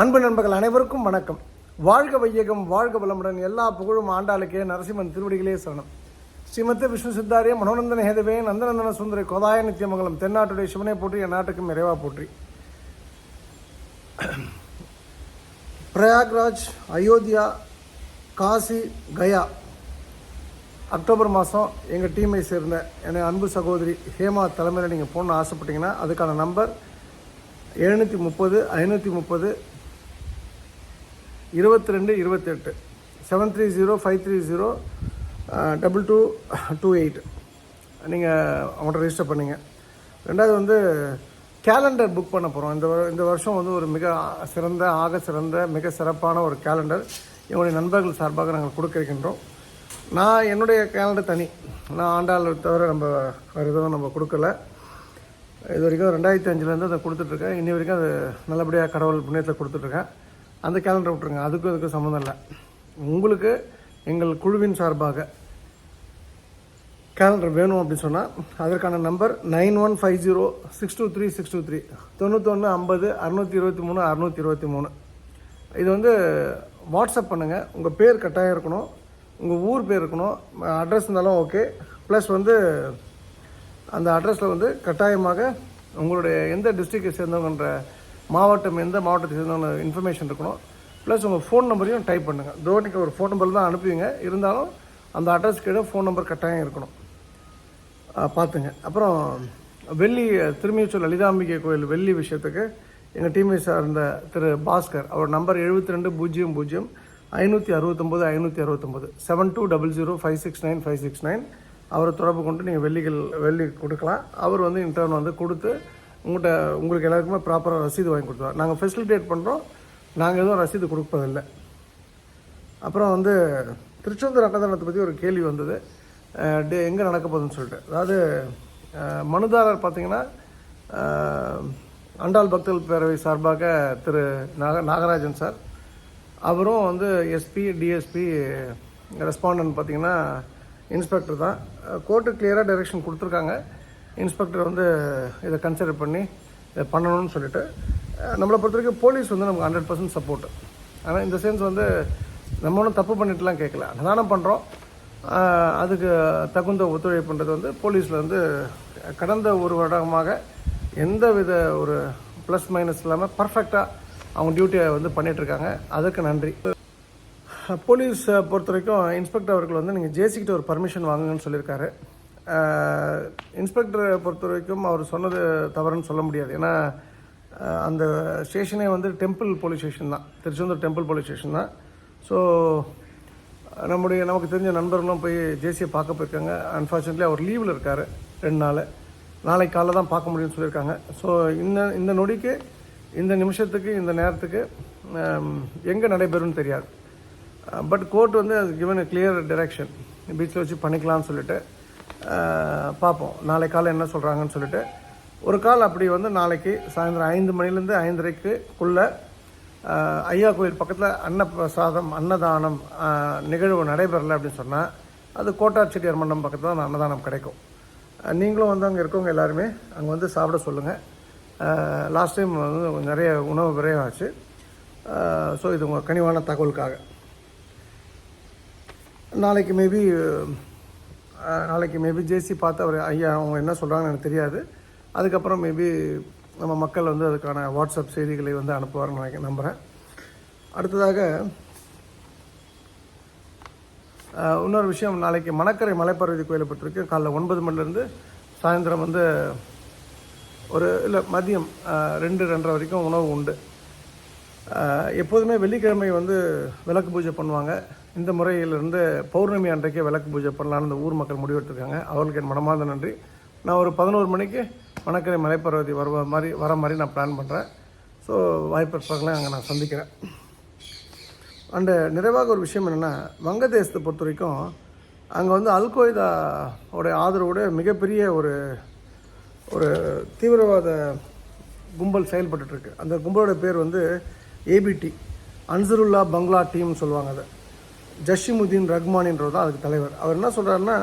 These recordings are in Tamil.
அன்பு நண்பர்கள் அனைவருக்கும் வணக்கம். வாழ்க வையகம் வாழ்க வளமுடன் எல்லா புகழும் ஆண்டாளுக்கே நரசிம்மன் திருவடிகளே சரணம். ஸ்ரீமத்த விஷ்ணு சித்தாரிய மனோநந்தன ஹேதவே நந்தநந்தன சுந்தரி கோதாய நித்தியமங்கலம் தென்னாட்டுடைய சிவனை போற்றி என் நாட்டுக்கும் இறைவா போற்றி. பிரயாக்ராஜ் அயோத்தியா காசி கயா. அக்டோபர் மாதம் எங்கள் டீமை சேர்ந்த என அன்பு சகோதரி ஹேமா தலைமையில் நீங்கள் போகணுன்னு ஆசைப்பட்டீங்கன்னா அதுக்கான நம்பர் எழுநூற்றி முப்பது ஐநூற்றி முப்பது இருபத்தி ரெண்டு இருபத்தெட்டு seven three zero five three zero double two two eight நீங்கள் அவங்கள்ட்ட ரிஜிஸ்டர் பண்ணிங்க. ரெண்டாவது வந்து கேலண்டர் புக் பண்ண போகிறோம் இந்த இந்த வருஷம் வந்து ஒரு மிக சிறந்த ஆக சிறந்த மிக சிறப்பான ஒரு கேலண்டர் என்னுடைய நண்பர்கள் சார்பாக நாங்கள் கொடுக்க இருக்கின்றோம் நான் என்னுடைய கேலண்டர் தனி. நான் ஆண்டாள் தவிர நம்ம வேறு எதுவும் நம்ம கொடுக்கல. இது வரைக்கும் ரெண்டாயிரத்தி அஞ்சுலேருந்து அதை கொடுத்துட்ருக்கேன் இன்னி வரைக்கும் அது நல்லபடியாக கடவுள் புண்ணியத்தில் கொடுத்துட்ருக்கேன் அந்த கேலண்டர் விட்ருங்க அதுக்கும் இதுக்கும் சம்மந்தம் இல்லை. உங்களுக்கு எங்கள் குழுவின் சார்பாக கேலண்டர் வேணும் அப்படின்னு சொன்னால் அதற்கான number nine one five zero six two three six two three. தொண்ணூத்தொன்று ஐம்பது அறுநூற்றி இருபத்தி மூணு அறுநூற்றி இருபத்தி மூணு. இது வந்து வாட்ஸ்அப் பண்ணுங்கள் உங்கள் பேர் கட்டாயம் இருக்கணும். உங்கள் ஊர் பேர் இருக்கணும். அட்ரஸ் இருந்தாலும் ஓகே ப்ளஸ் வந்து அந்த அட்ரஸில் வந்து கட்டாயமாக உங்களுடைய எந்த டிஸ்ட்ரிக்டை சேர்ந்தவங்கன்ற மாவட்டம் எந்த மாவட்டத்தை சேர்ந்த இன்ஃபர்மேஷன் இருக்கணும். ப்ளஸ் உங்கள் ஃபோன் நம்பரையும் டைப் பண்ணுங்கள் தோனிக்கு ஒரு ஃபோன் நம்பர் தான் அனுப்புவீங்க. இருந்தாலும் அந்த அட்ரஸ் கீழே ஃபோன் நம்பர் கட்டாயம் இருக்கணும். பார்த்துங்க. அப்புறம் வெள்ளி திருமியூச்சூர் லலிதாம்பிகை கோயில் வெள்ளி விஷயத்துக்கு எங்கள் டீமை சார்ந்த திரு பாஸ்கர் அவர் நம்பர் எழுபத்தி ரெண்டு பூஜ்ஜியம் பூஜ்ஜியம் ஐநூற்றி அறுபத்தொம்போது ஐநூற்றி அறுபத்தொம்போது. Seven two double zero five six nine five six nine அவரை தொடர்பு கொண்டு நீங்கள் வெள்ளிகள் வெள்ளி கொடுக்கலாம். அவர் வந்து இன்டர்ன் வந்து கொடுத்து உங்கள்கிட்ட உங்களுக்கு எல்லாருக்குமே ப்ராப்பராக ரசீது வாங்கி கொடுத்துருவோம் நாங்கள் ஃபெசிலிட்டேட் பண்ணுறோம் நாங்கள் எதுவும் ரசீது கொடுப்பதில்லை. அப்புறம் வந்து திருச்செந்தூர் அன்னதானத்தை பற்றி ஒரு கேள்வி வந்தது. டே எங்கே நடக்க போகுதுன்னு சொல்லிட்டு. அதாவது மனுதாரர் பார்த்தீங்கன்னா அண்டாள் பக்தர்கள் பேரவை சார்பாக திரு நாக நாகராஜன் சார். அவரும் வந்து எஸ்பி டிஎஸ்பி ரெஸ்பாண்டன்ட் பார்த்தீங்கன்னா இன்ஸ்பெக்டர் தான். கோர்ட்டு கிளியராக டைரெக்ஷன் கொடுத்துருக்காங்க. இன்ஸ்பெக்டர் வந்து இதை கன்சிடர் பண்ணி இதை பண்ணணும்னு சொல்லிட்டு நம்மளை பொறுத்த வரைக்கும் போலீஸ் வந்து நமக்கு ஹண்ட்ரட் பர்சன்ட் சப்போர்ட் ஆனால் இந்த சென்ஸ் வந்து நம்ம ஒன்றும் தப்பு பண்ணிட்டுலாம் கேட்கல. அன்னதானம் பண்ணுறோம் அதுக்கு தகுந்த ஒத்துழைப்புன்றது வந்து போலீஸில் வந்து கடந்த ஒரு வருடமாக எந்த வித ஒரு ப்ளஸ் மைனஸ் இல்லாமல் பர்ஃபெக்டாக அவங்க டியூட்டியை வந்து பண்ணிகிட்ருக்காங்க அதுக்கு நன்றி. போலீஸ் பொறுத்த வரைக்கும் இன்ஸ்பெக்டர் அவர்கள் வந்து நீங்கள் ஜேசிக்கிட்ட ஒரு பர்மிஷன் வாங்குங்கன்னு சொல்லியிருக்காரு. இன்ஸ்பெக்டரை பொறுத்த வரைக்கும் அவர் சொன்னது தவறுன்னு சொல்ல முடியாது. ஏன்னா அந்த ஸ்டேஷனே வந்து டெம்பிள் போலீஸ் ஸ்டேஷன் தான். திருச்செந்தூர் டெம்பிள் போலீஸ் ஸ்டேஷன் தான். ஸோ நம்முடைய நமக்கு தெரிஞ்ச நண்பர்களும் போய் ஜேசியை பார்க்க போயிருக்காங்க. அன்ஃபார்ச்சுனேட்லி அவர் லீவில் இருக்கார் ரெண்டு நாள். நாளைக்கு காலைல தான் பார்க்க முடியும்னு சொல்லியிருக்காங்க. ஸோ இந்த இந்த நொடிக்கு இந்த நிமிஷத்துக்கு இந்த நேரத்துக்கு எங்கே நடைபெறும்னு தெரியாது. பட் கோர்ட் வந்து அது கிவன் கிளியர் டைரக்ஷன் பீச்சில் வச்சு பண்ணிக்கலாம்னு சொல்லிட்டு பார்ப்போம். நாளை காலை என்ன சொல்கிறாங்கன்னு சொல்லிட்டு. ஒரு கால் அப்படி வந்து நாளைக்கு சாயந்தரம் ஐந்து மணிலேருந்து ஐந்தரைக்குள்ளே ஐயா கோயில் பக்கத்தில் அன்னப்பிரசாதம் அன்னதானம் நிகழ்வு நடைபெறலை அப்படின்னு சொன்னால் அது கோட்டாட்சியர் மண்டபம் பக்கத்தில் தான் அன்னதானம் கிடைக்கும். நீங்களும் வந்து அங்கே இருக்கவங்க எல்லாருமே அங்கே வந்து சாப்பிட சொல்லுங்கள் லாஸ்ட் டைம் வந்து நிறைய உணவு விரைவாச்சு. ஸோ இது உங்கள் கனிவான தகவலுக்காக. நாளைக்கு மேபி நாளைக்கு மேபி ஜேசி பார்த்து அவர் ஐயா அவங்க என்ன சொல்கிறாங்கன்னு எனக்கு தெரியாது. அதுக்கப்புறம் மேபி நம்ம மக்கள் வந்து அதுக்கான வாட்ஸ்அப் செய்திகளை வந்து அனுப்புவார்னு நினைக்க நம்புகிறேன் அடுத்ததாக இன்னொரு விஷயம் நாளைக்கு மணக்கரை மலைப்பர்வதி கோயிலை பொறுத்திருக்கு காலைல ஒன்பது மணிலேருந்து சாயந்தரம் வந்து ஒரு இல்லை மதியம் ரெண்டு ரெண்டரை வரைக்கும் உணவு உண்டு. எப்போதுமே வெள்ளிக்கிழமை வந்து விளக்கு பூஜை பண்ணுவாங்க. இந்த முறையிலிருந்து பௌர்ணமி அன்றைக்கே விளக்கு பூஜை பண்ணலான்னு இந்த ஊர் மக்கள் முடிவெடுத்திருக்காங்க. அவர்களுக்கு என் மனமார்ந்த நன்றி. நான் ஒரு பதினோரு மணிக்கு மணக்கரை மலைப்பருவதி வர மாதிரி வர மாதிரி நான் பிளான் பண்ணுறேன் ஸோ வாய்ப்பு இருப்பாங்களே அங்கே நான் சந்திக்கிறேன். அண்டு நிறைவாக ஒரு விஷயம் என்னென்னா வங்கதேசத்தை பொறுத்த வரைக்கும் அங்கே வந்து அல்கொய்தா உடைய ஆதரவோட மிகப்பெரிய ஒரு ஒரு தீவிரவாத கும்பல் செயல்பட்டுருக்கு அந்த கும்பலோட பேர் வந்து ஏபிடி அன்சருல்லா பங்களா டீம்னு சொல்லுவாங்க அதை. ஜஷிமுதீன் ரஹ்மானின்றவர் தான் அதுக்கு தலைவர். அவர் என்ன சொல்கிறாருன்னா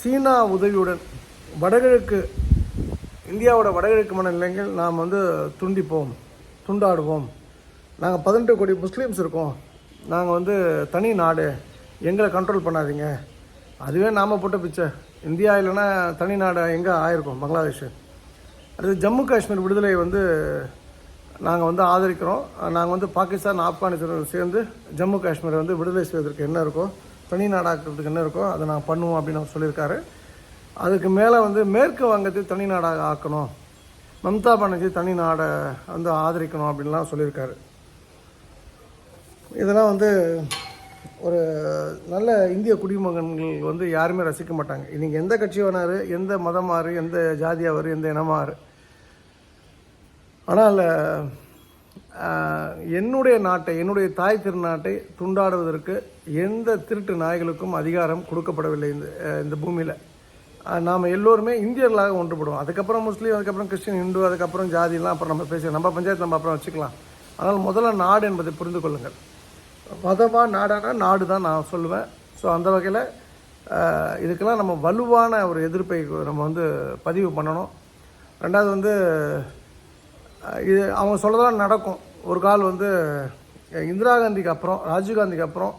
சீனா உதவியுடன் வடகிழக்கு இந்தியாவோட வடகிழக்கு மாநிலங்கள் நாம் வந்து துண்டிப்போம் துண்டாடுவோம். நாங்கள் பதினெட்டு கோடி முஸ்லீம்ஸ் இருக்கோம். நாங்கள் வந்து தனி நாடு. எங்களை கண்ட்ரோல் பண்ணாதீங்க. அதுவே நாம் போட்ட பிச்சை. இந்தியா இல்லைன்னா தனி நாடு எங்கே ஆயிருக்கும் பங்களாதேஷ். அடுத்து ஜம்மு காஷ்மீர் விடுதலை வந்து நாங்கள் வந்து ஆதரிக்கிறோம். நாங்கள் வந்து பாகிஸ்தான் ஆப்கானிஸ்தான் சேர்ந்து ஜம்மு காஷ்மீரை வந்து விடுதலை செய்வதற்கு என்ன இருக்கோ தனி நாடாக்குறதுக்கு என்ன இருக்கோ அதை நான் பண்ணுவோம் அப்படின்னு அவர் சொல்லியிருக்காரு. அதுக்கு மேலே வந்து மேற்கு வங்கத்தை தனி நாடாக ஆக்கணும். மம்தா பானர்ஜி தனி நாடை வந்து ஆதரிக்கணும் அப்படின்லாம் சொல்லியிருக்காரு. இதெல்லாம் வந்து ஒரு நல்ல இந்திய குடிமகன்கள் வந்து யாருமே ரசிக்க மாட்டாங்க. நீங்கள் எந்த கட்சி வேணாரு எந்த மதமாறு எந்த ஜாதியாவார் எந்த இனமாறு ஆனால் என்னுடைய நாட்டை என்னுடைய தாய் திருநாட்டை துண்டாடுவதற்கு எந்த திருட்டு நாய்களுக்கும் அதிகாரம் கொடுக்கப்படவில்லை இந்த இந்த பூமியில். நாம் எல்லோருமே இந்தியர்களாக ஒன்றுபடுவோம். அதுக்கப்புறம் முஸ்லீம் அதுக்கப்புறம் கிறிஸ்டின் இந்து அதுக்கப்புறம் ஜாதிலாம் அப்புறம் நம்ம பேச நம்ம பஞ்சாயத்து நம்ம அப்புறம் வச்சுக்கலாம். ஆனால் முதல்ல நாடு என்பதை புரிந்து கொள்ளுங்கள். மதமாக நாடான நாடு தான் நான் சொல்லுவேன். ஸோ அந்த வகையில் இதுக்கெல்லாம் நம்ம வலுவான ஒரு எதிர்ப்பை நம்ம வந்து பதிவு பண்ணணும். ரெண்டாவது வந்து இது அவங்க சொல்கிறதெல்லாம் நடக்கும். ஒரு கால் வந்து இந்திரா காந்திக்கு அப்புறம் ராஜீவ் காந்திக்கு அப்புறம்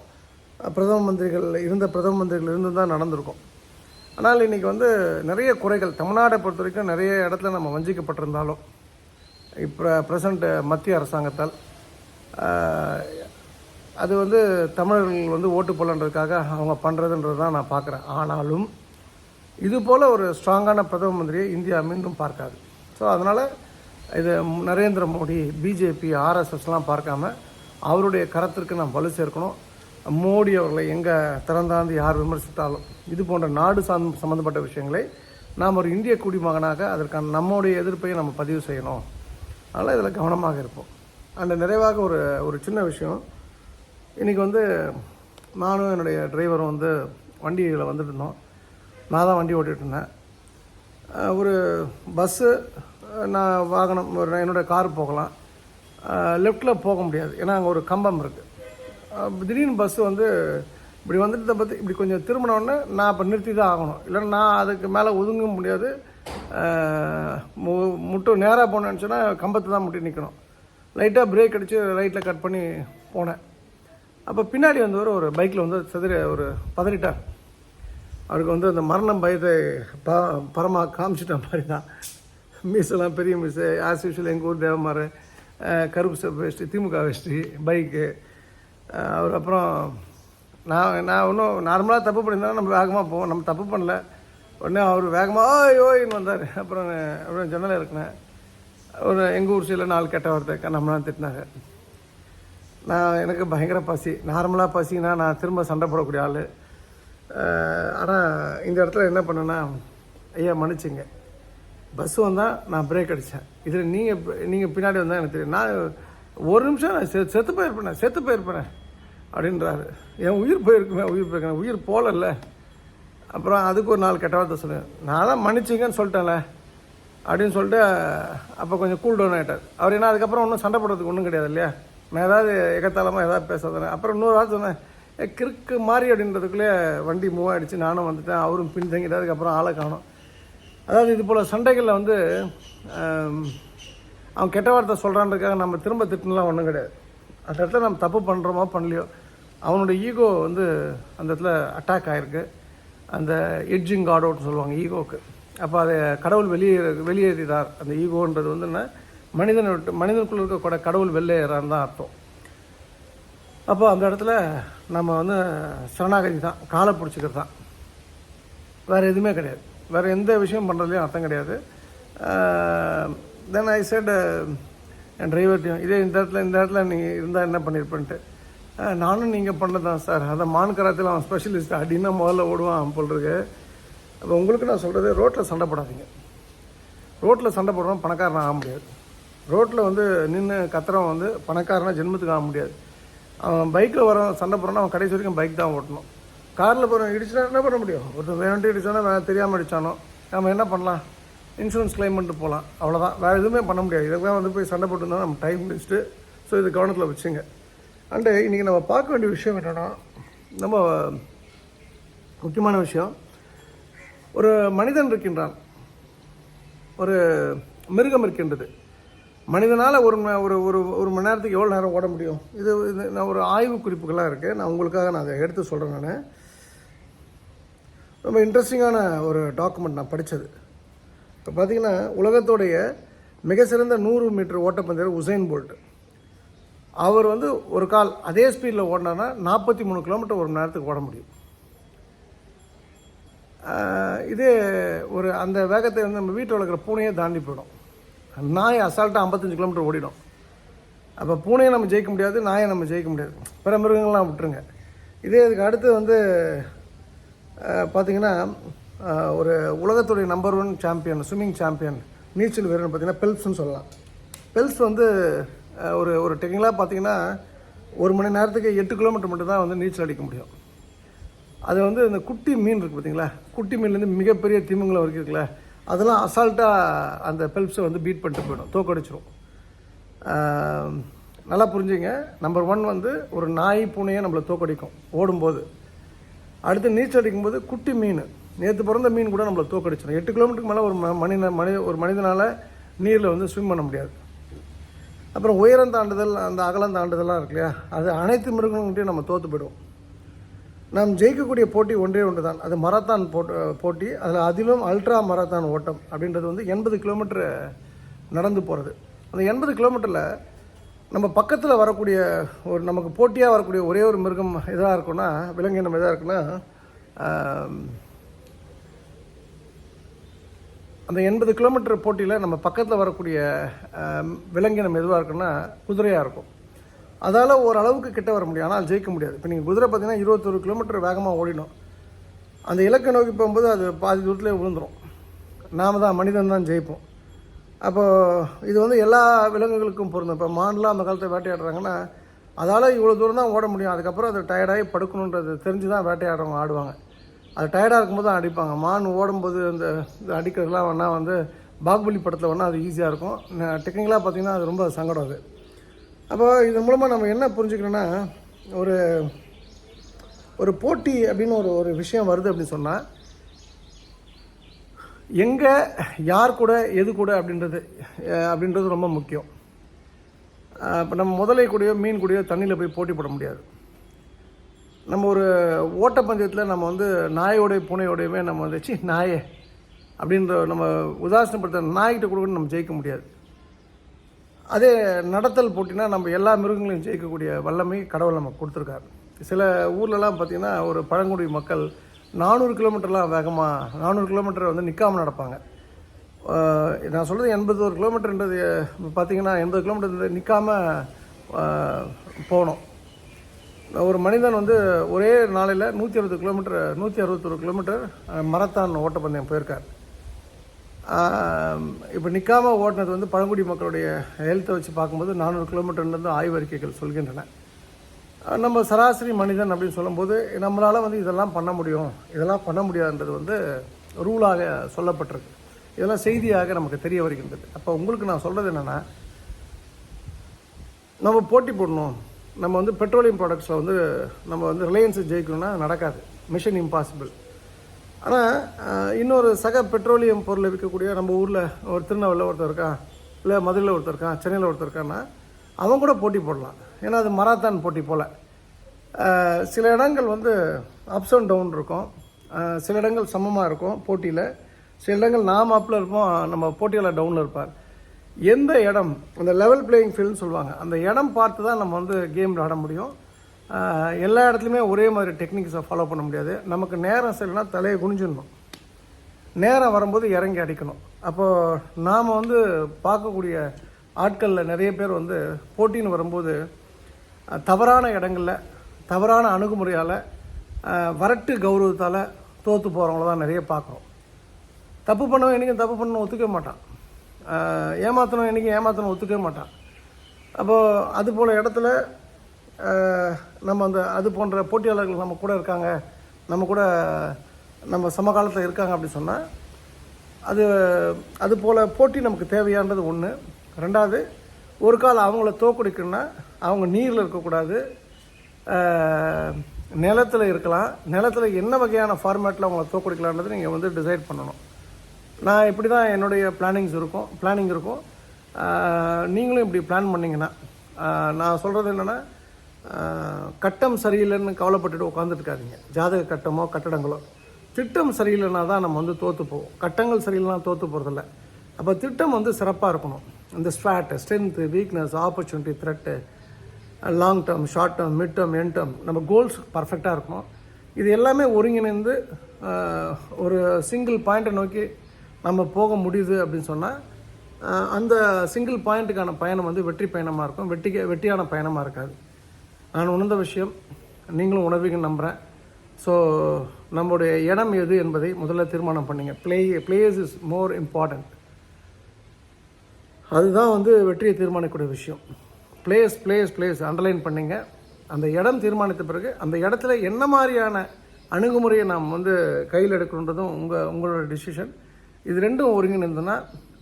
பிரதம மந்திரிகள் இருந்த பிரதம மந்திரிகள் இருந்து தான் நடந்திருக்கும். ஆனால் இன்றைக்கி வந்து நிறைய குறைகள். தமிழ்நாடை பொறுத்த வரைக்கும் நிறைய இடத்துல நம்ம வஞ்சிக்கப்பட்டிருந்தாலும் இப்போ ப்ரெசண்ட் மத்திய அரசாங்கத்தால் அது வந்து தமிழர்கள் வந்து ஓட்டு போலன்றதுக்காக அவங்க பண்ணுறதுன்றது தான் நான் பார்க்குறேன். ஆனாலும் இது போல் ஒரு ஸ்ட்ராங்கான பிரதம மந்திரியை இந்தியா மீண்டும் பார்க்காது. ஸோ அதனால் இது நரேந்திர மோடி பிஜேபி ஆர்எஸ்எஸ்லாம் பார்க்காம அவருடைய கரத்திற்கு நாம் வலு சேர்க்கணும். மோடி அவர்களை எங்கே திறந்தாந்து யார் விமர்சித்தாலும் இது போன்ற நாடு சார்ந்த சம்மந்தப்பட்ட விஷயங்களை நாம் ஒரு இந்திய குடிமகனாக அதற்கான நம்முடைய எதிர்ப்பை நம்ம பதிவு செய்யணும். அதனால் இதில் கவனமாக இருப்போம். அந்த நிறைவாக ஒரு ஒரு சின்ன விஷயம். இன்றைக்கி வந்து நானும் என்னுடைய டிரைவரும் வந்து வண்டியில் வந்துட்டு இருந்தோம். நான் தான் வண்டி ஓட்டிகிட்டு இருந்தேன். ஒரு பஸ்ஸு நான் வாகனம் ஒரு என்னோடய கார் போகலாம். லெஃப்ட்டில் போக முடியாது. ஏன்னா அங்கே ஒரு கம்பம் இருக்குது திடீர்னு பஸ்ஸு வந்து இப்படி வந்துட்டு பற்றி இப்படி கொஞ்சம் திரும்பினோடனே நான் இப்போ நிறுத்தி தான் ஆகணும். இல்லைன்னா நான் அதுக்கு மேலே ஒதுங்க முடியாது. மு- முட்டும் நேராக போனேன்னு சொன்னால் கம்பத்தை தான் முட்டி நிற்கணும் லைட்டாக பிரேக் அடித்து ரைட்டில் கட் பண்ணி போனேன். அப்போ பின்னாடி வந்தவர் ஒரு பைக்கில் வந்து செதறி ஒரு பதறிட்டார். அவருக்கு வந்து அந்த மரணம் பயத்தை ப பரமாக காமிச்சிட்ட மாதிரி தான் மீஸெல்லாம் பெரிய மிஸ்ஸு ஆஸ் யூஷுவல் எங்கள் ஊர் தேவமார் கருப்பு சப் வேஷ்டி திமுக வேஷ்டி பைக்கு அவர் அப்புறம் நான் நான் ஒன்றும் நார்மலாக தப்பு பண்ணியிருந்தாலும் நம்ம வேகமாக போவோம் நம்ம தப்பு பண்ணல உடனே அவர் வேகமாக ஓய் வந்தார் அப்புறம் அப்புறம் ஜன்னல் இருக்கினேன் ஒரு எங்கள் ஊர் சைடில் நாலு கெட்ட வார்த்தை நம்மளாம் திட்டினாங்க நான் எனக்கு பயங்கர பசி நார்மலாக பசினா நான் திரும்ப சண்டை போடக்கூடிய ஆள் ஆனால் இந்த இடத்துல என்ன பண்ணேன்னா ஐயா மன்னிச்சிங்க பஸ் வந்தால் நான் பிரேக் அடித்தேன் இதில் நீங்கள் நீங்கள் பின்னாடி வந்தால் எனக்கு தெரியும். நான் ஒரு நிமிஷம் நான் செ செத்து போயிருப்பேன் செத்து போயிருப்பேன் அப்படின்றாரு. என் உயிர் போயிருக்குமே உயிர் போயிருக்கேன் உயிர் போகலல்ல அப்புறம் அதுக்கு ஒரு நாள் கெட்ட வார்த்தை சொல்லுவேன் நான் தான் மன்னிச்சிங்கன்னு சொல்லிட்டேன்ல அப்படின்னு சொல்லிட்டு அப்போ கொஞ்சம் கூல் டவுன் ஆகிட்டார் அவர் என்ன அதுக்கப்புறம் ஒன்றும் சண்டை போடுறதுக்கு ஒன்றும் கிடையாது இல்லையா? நான் ஏதாவது எகத்தாளமாக ஏதாவது பேசாதேன் அப்புறம் இன்னொரு வார்த்தை சொன்னேன் கிறுக்கு மாதிரி அப்படின்றதுக்குள்ளே வண்டி மூவ் ஆகிடுச்சு நானும் வந்துட்டேன். அவரும் பின்தங்கிட்டு அதுக்கப்புறம் ஆளை காணோம். அதாவது இது போல் சண்டைகளில் வந்து அவன் கெட்ட வார்த்தை சொல்கிறான்றக்காக நம்ம திரும்ப திட்டலாம் ஒன்றும் கிடையாது. அந்த இடத்துல நம்ம தப்பு பண்ணுறோமோ பண்ணலையோ அவனோட ஈகோ வந்து அந்த இடத்துல அட்டாக் ஆகிருக்கு அந்த எட்ஜிங் காட் அவுட்னு சொல்லுவாங்க ஈகோவுக்கு அப்போ அதை கடவுள் வெளியே வெளியேறினார் அந்த ஈகோன்றது வந்து என்ன? மனிதனை விட்டு மனிதனுக்குள்ள இருக்கக்கூட கடவுள் வெளியேறான்னு தான் அர்த்தம். அப்போ அந்த இடத்துல நம்ம வந்து சரணாகதி தான் காலை பிடிச்சிக்கிறது தான். வேறு எதுவுமே கிடையாது. வேறு எந்த விஷயம் பண்ணுறதுலையும் அர்த்தம் கிடையாது. தென் ஐ செட் என் டிரைவர்ட்டையும் இதே இந்த இடத்துல இந்த இடத்துல நீங்கள் இருந்தால் என்ன பண்ணியிருப்பேன்ட்டு நானும் நீங்கள் பண்ணது தான் சார். அதை மான் கராத்தில் அவன் ஸ்பெஷலிஸ்ட் அப்படின்னா முதல்ல ஓடுவான் போல் இருக்கு. அப்போ உங்களுக்கு நான் சொல்கிறது ரோட்டில் சண்டை போடாதீங்க. ரோட்டில் சண்டை போடுறவன் பணக்காரன் ஆக முடியாது. ரோட்டில் வந்து நின்று கத்துறவன் வந்து பணக்காரனாக ஜென்மத்துக்கு ஆக முடியாது. அவன் பைக்கில் வர சண்டை போடுறான்னா அவன் கடைசி வரைக்கும் பைக் தான் ஓட்டணும். காரில் போகிறோம் இடிச்சுனா என்ன பண்ண முடியும்? ஒருத்தர் வேணுன்ட்டு இடிச்சானோ தெரியாமல் அடித்தானோ நம்ம என்ன பண்ணலாம்? இன்சூரன்ஸ் கிளைம் பண்ணிட்டு போகலாம் அவ்வளோதான் வேறு எதுவுமே பண்ண முடியாது. இதெல்லாம் வந்து போய் சண்டை போட்டுருந்தா நம்ம டைம் வேஸ்ட்டு ஸோ இது கவனத்தில் வச்சுங்க. அண்டு இன்றைக்கி நம்ம பார்க்க வேண்டிய விஷயம் என்னென்னா நம்ம முக்கியமான விஷயம் ஒரு மனிதன் இருக்கின்றான். ஒரு மிருகம் இருக்கின்றது. மனிதனால் ஒரு ஒரு ஒரு ஒரு மணி நேரத்துக்கு எவ்வளோ நேரம் ஓட முடியும்? இது இது நான் ஒரு ஆய்வு குறிப்புகளாக இருக்குது நான் உங்களுக்காக நான் அதை எடுத்து சொல்கிறேன் நான். ரொம்ப இன்ட்ரெஸ்டிங்கான ஒரு டாக்குமெண்ட் நான் படித்தது இப்போ பார்த்தீங்கன்னா உலகத்துடைய மிக சிறந்த நூறு மீட்டர் ஓட்டப்பந்தயர் உசைன் போல்ட் அவர் வந்து ஒரு கால் அதே ஸ்பீடில் ஓடினார்னா நாற்பத்தி மூணு கிலோமீட்டர் ஒரு மணி நேரத்துக்கு ஓட முடியும். இதே ஒரு அந்த வேகத்தை வந்து நம்ம வீட்டில் வளர்க்குற பூனையே தாண்டி போயிடும். நாய் அசால்ட்டாக ஐம்பத்தஞ்சு கிலோமீட்டர் ஓடிடும். அப்போ பூனையை நம்ம ஜெயிக்க முடியாது நாயை நம்ம ஜெயிக்க முடியாது. பிற மிருகங்கள்லாம் விட்டுருங்க. இதே இதுக்கு அடுத்து வந்து பார்த்தீங்கன்னா ஒரு உலகத்துடைய number one champion swimming champion நீச்சல் வீரர்னு பார்த்தீங்கன்னா பெல்ப்ஸ்னு சொல்லலாம். பெல்ப்ஸ் வந்து ஒரு ஒரு டெக்னிக்கலாக பார்த்தீங்கன்னா ஒரு மணி நேரத்துக்கு எட்டு கிலோமீட்டர் மட்டும்தான் வந்து நீச்சல் அடிக்க முடியும். அது வந்து இந்த குட்டி மீன் இருக்குது பார்த்தீங்களா குட்டி மீன்லேருந்து மிகப்பெரிய திமுங்களை வரைக்கும் இருக்குல்ல? அதெல்லாம் அசால்ட்டாக அந்த பெல்ப்ஸை வந்து பீட் பண்ணிட்டு போயிடும். தோக்கடிச்சிடும் நல்லா புரிஞ்சுங்க. நம்பர் ஒன் வந்து ஒரு நாய் பூனையை நம்மளை தோக்கடிக்கும் ஓடும்போது. அடுத்து நீச்சல் அடிக்கும்போது குட்டி மீன். நேற்று பிறந்த மீன் கூட நம்மளை தோக்கடிச்சிடும் எட்டு கிலோமீட்டருக்கு மேலே ஒரு மனித மனித ஒரு மனிதனால் நீரில் வந்து ஸ்விம் பண்ண முடியாது. அப்புறம் உயரம் தாண்டுதல் அந்த அகலம் தாண்டுதல்லாம் இருக்கு இல்லையா? அது அனைத்து மிருகங்கள்கிட்டையும் நம்ம தோற்று போயிடுவோம். நாம் ஜெயிக்கக்கூடிய போட்டி ஒன்றே ஒன்று தான் அது மராத்தான் போட்டு போட்டி. அதில் அதிலும் அல்ட்ரா மராத்தான் ஓட்டம் அப்படின்றது வந்து எண்பது கிலோமீட்டர் நடந்து போகிறது அந்த எண்பது கிலோமீட்டரில் நம்ம பக்கத்தில் வரக்கூடிய ஒரு நமக்கு போட்டியாக வரக்கூடிய ஒரே ஒரு மிருகம் எதாக இருக்குன்னா விலங்கினம் எதாக இருக்குன்னா அந்த எண்பது கிலோமீட்டர் போட்டியில் நம்ம பக்கத்தில் வரக்கூடிய விலங்கினம் எதுவாக இருக்குன்னா குதிரையாக இருக்கும். அதால் ஓரளவுக்கு கிட்ட வர முடியும். ஆனால் ஜெயிக்க முடியாது. இப்போ நீங்கள் குதிரை பார்த்தீங்கன்னா இருபத்தொரு கிலோமீட்டர் வேகமாக ஓடிடும். அந்த இலக்கை நோக்கி போகும்போது அது பாதி தூரத்துலேயே விழுந்துடும் நாம தான் மனிதன் தான் ஜெயிப்போம். அப்போது இது வந்து எல்லா விலங்குகளுக்கும் பொருந்தும். இப்போ மான்லாம் அந்த காலத்தில் வேட்டையாடுறாங்கன்னா அதால் இவ்வளோ தூரம் தான் ஓட முடியும். அதுக்கப்புறம் அது டயர்டாகி படுக்கணுன்றது தெரிஞ்சு தான் வேட்டையாடுறவங்க ஆடுவாங்க. அது டயர்டாக இருக்கும்போது தான் அடிப்பாங்க. மான் ஓடும்போது அந்த இது அடிக்கிறதுலாம் வேணால் வந்து பாகுபலி படத்தில் வேணால் அது ஈஸியாக இருக்கும். டெக்னிக்கலாக பார்த்தீங்கன்னா அது ரொம்ப சங்கடம் அது. அப்போ இதன் மூலமாக நம்ம என்ன புரிஞ்சுக்கணுன்னா ஒரு ஒரு போட்டி அப்படின்னு ஒரு ஒரு விஷயம் வருது அப்படின்னு சொன்னால் எங்கே யார் கூட எது கூட அப்படின்றது அப்படின்றது ரொம்ப முக்கியம். இப்போ நம்ம முதலை கூடயோ மீன் கூடயோ தண்ணியில் போய் போட்டி போட முடியாது. நம்ம ஒரு ஓட்டப்பந்தயத்தில் நம்ம வந்து நாயோடைய பூனையோடையுமே நம்ம வந்துச்சு நாயே அப்படின்ற நம்ம உதாசனப்படுத்த நாய்கிட்ட கூட கூட நம்ம ஜெயிக்க முடியாது. அதே நடத்தல் போட்டினா நம்ம எல்லா மிருகங்களையும் ஜெயிக்கக்கூடிய வல்லமை கடவுள் நமக்கு கொடுத்துருக்காரு. சில ஊர்லலாம் பார்த்திங்கன்னா ஒரு பழங்குடி மக்கள் நானூறு கிலோமீட்டர்லாம் வேகமாக நானூறு கிலோமீட்டர் வந்து நிற்காமல் நடப்பாங்க. நான் சொல்கிறது எண்பது ஒரு கிலோமீட்டர்ன்றது பார்த்தீங்கன்னா எண்பது கிலோமீட்டர் நிற்காம போகணும். ஒரு மனிதன் வந்து ஒரே நாளையில் நூற்றி அறுபது கிலோமீட்டர் நூற்றி அறுபத்தொரு கிலோமீட்டர் மரத்தான் ஓட்டப்பந்தயம் போயிருக்கார். இப்போ நிற்காமல் ஓட்டினது வந்து பழங்குடி மக்களுடைய ஹெல்த்தை வச்சு பார்க்கும்போது நானூறு கிலோமீட்டர்லேருந்து ஆய்வறிக்கைகள் சொல்கின்றன. நம்ம சராசரி மனிதன் அப்படின்னு சொல்லும்போது நம்மளால் வந்து இதெல்லாம் பண்ண முடியும். இதெல்லாம் பண்ண முடியாதுன்றது வந்து ரூலாக சொல்லப்பட்டிருக்கு. இதெல்லாம் செய்தியாக நமக்கு தெரிய வருகின்றது. அப்போ உங்களுக்கு நான் சொல்கிறது என்னென்னா நம்ம போட்டி போடணும். நம்ம வந்து பெட்ரோலியம் ப்ராடக்ட்ஸில் வந்து நம்ம வந்து ரிலையன்ஸை ஜெயிக்கணும்னா நடக்காது. மிஷன் இம்பாசிபிள் ஆனால் இன்னொரு சக பெட்ரோலியம் பொருளை விற்கக்கூடிய நம்ம ஊரில் ஒரு திருநெல்வேலியில் ஒருத்தர் இருக்கான் இல்லை மதுரையில் ஒருத்தர் இருக்கான் சென்னையில் ஒருத்தர் இருக்கான்னா அவன் கூட போட்டி போடலாம். ஏன்னா அது மராத்தான் போட்டி போல். சில இடங்கள் வந்து அப்ஸ் அண்ட் டவுன் இருக்கும். சில இடங்கள் சமமாக இருக்கும் போட்டியில். சில இடங்கள் நாம் அப்பில் இருப்போம் நம்ம போட்டியாளர் டவுனில் இருப்பார். எந்த இடம் அந்த லெவல் பிளேயிங் ஃபீல்டுன்னு சொல்லுவாங்க அந்த இடம் பார்த்து தான் நம்ம வந்து கேம் விளாட முடியும். எல்லா இடத்துலையுமே ஒரே மாதிரி டெக்னிக்ஸை ஃபாலோ பண்ண முடியாது. நமக்கு நேரம் சரினா தலையை குனிஞ்சிடணும். நேரம் வரும்போது இறங்கி அடிக்கணும். அப்போது நாம் வந்து பார்க்கக்கூடிய ஆட்களில் நிறைய பேர் வந்து போட்டின்னு வரும்போது தவறான இடங்களில் தவறான அணுகுமுறையால் வரட்டு கௌரவத்தால் தோற்று போகிறவங்கள தான் நிறைய பார்க்குறோம். தப்பு பண்ணவன் என்றைக்கும் தப்பு பண்ணணும் ஒத்துக்கவே மாட்டான். ஏமாத்தணும் என்றைக்கும் ஏமாத்தணும் ஒத்துக்கவே மாட்டான். அப்போது அது போல இடத்துல நம்ம அந்த அது போன்ற போட்டியாளர்கள் நம்ம கூட இருக்காங்க நம்ம கூட நம்ம சமகாலத்தில் இருக்காங்க அப்படி சொன்னால் அது அது போல் போட்டி நமக்கு தேவையான்றது ஒன்று ரெண்டாவது ஒரு கால் அவங்கள தோக்கடிக்கணும்னா அவங்க நீரில் இருக்கக்கூடாது. நிலத்தில் இருக்கலாம். நிலத்தில் என்ன வகையான ஃபார்மேட்டில் அவங்கள தோக்கடிக்கலான்றது நீங்கள் வந்து டிசைட் பண்ணணும். நான் இப்படி தான் என்னுடைய பிளானிங்ஸ் இருக்கும். பிளானிங் இருக்கும். நீங்களும் இப்படி பிளான் பண்ணிங்கன்னா நான் சொல்கிறது என்னென்னா கட்டம் சரியில்லைன்னு கவலைப்பட்டுட்டு உட்காந்துட்டுருக்காதீங்க ஜாதக கட்டமோ கட்டடங்களோ. திட்டம் சரியில்லைனா தான் நம்ம வந்து தோற்று போவோம். கட்டங்கள் சரியில்லைனா தோற்று போகிறதில்ல அப்போ திட்டம் வந்து சிறப்பாக இருக்கணும். இந்த strat strength weakness opportunity threat long term short term mid term end term நம்ம கோல்ஸ் பர்ஃபெக்டாக இருக்கும் இது எல்லாமே ஒருங்கிணைந்து ஒரு சிங்கிள் பாயிண்ட்டை நோக்கி நம்ம போக முடியுது அப்படின்னு சொன்னால் அந்த சிங்கிள் பாயிண்ட்டுக்கான பயணம் வந்து வெற்றி பயணமாக இருக்கும். வெற்றிக்கு வெற்றியான பயணமாக இருக்காது. நான் உணர்ந்த விஷயம் நீங்களும் உணர்வீங்கன்னு நம்புகிறேன் ஸோ நம்முடைய இடம் எது என்பதை முதல்ல தீர்மானம் பண்ணீங்க. Play place is more important அதுதான் வந்து வெற்றியை தீர்மானிக்கக்கூடிய விஷயம். பிளேஸ் பிளேஸ் பிளேஸ் அண்டர்லைன் பண்ணிங்க. அந்த இடம் தீர்மானித்த பிறகு அந்த இடத்துல என்ன மாதிரியான அணுகுமுறையை நாம் வந்து கையில் எடுக்கணுன்றதும் உங்கள் உங்களோட டிசிஷன் இது ரெண்டும் ஒருங்கிணைந்ததுன்னா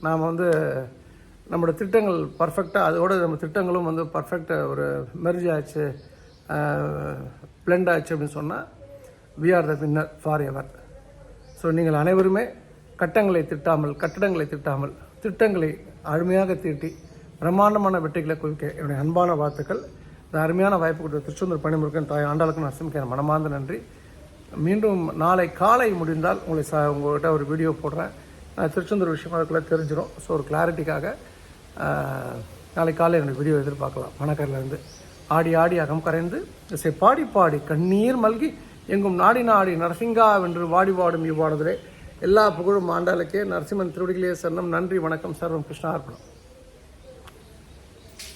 நாம் வந்து நம்மளோட திட்டங்கள் பர்ஃபெக்டாக அதோட நம்ம திட்டங்களும் வந்து பர்ஃபெக்டாக ஒரு மெர்ஜ் ஆச்சு பிளெண்ட் ஆச்சு அப்படின்னு சொன்னால் we are the winner for ever so நீங்கள் அனைவருமே கட்டங்களை திட்டாமல் கட்டடங்களை திட்டாமல் திட்டங்களை அருமையாக தீட்டி பிரம்மாண்டமான வெற்றிகளை குவிக்க என்னுடைய அன்பான வாழ்த்துக்கள். இந்த அருமையான வாய்ப்பு கொடுத்த திருச்செந்தூர் பணிமுருகன் தாய் ஆண்டாளுக்கு நான் என் மனமார்ந்த நன்றி. மீண்டும் நாளை காலை முடிந்தால் உங்களை ச உங்கள்கிட்ட ஒரு வீடியோ போடுறேன். நான் திருச்செந்தூர் விஷயம் அதுக்குள்ளே தெரிஞ்சிடும் ஸோ ஒரு கிளாரிட்டிக்காக நாளை காலை என்னுடைய வீடியோ எதிர்பார்க்கலாம். மணக்கரிலேருந்து ஆடி ஆடி அகம் கரைந்து இசை பாடி பாடி கண்ணீர் மல்கி எங்கும் நாடி நாடி நரசிங்கா வென்று வாடி வாடும் இவ்வாடுதலே. எல்லா புகழும் ஆண்டாளுக்கே நரசிம்மன் திருவடிகளே சரணம். நன்றி வணக்கம் சர்வம் கிருஷ்ணார்ப்பணம்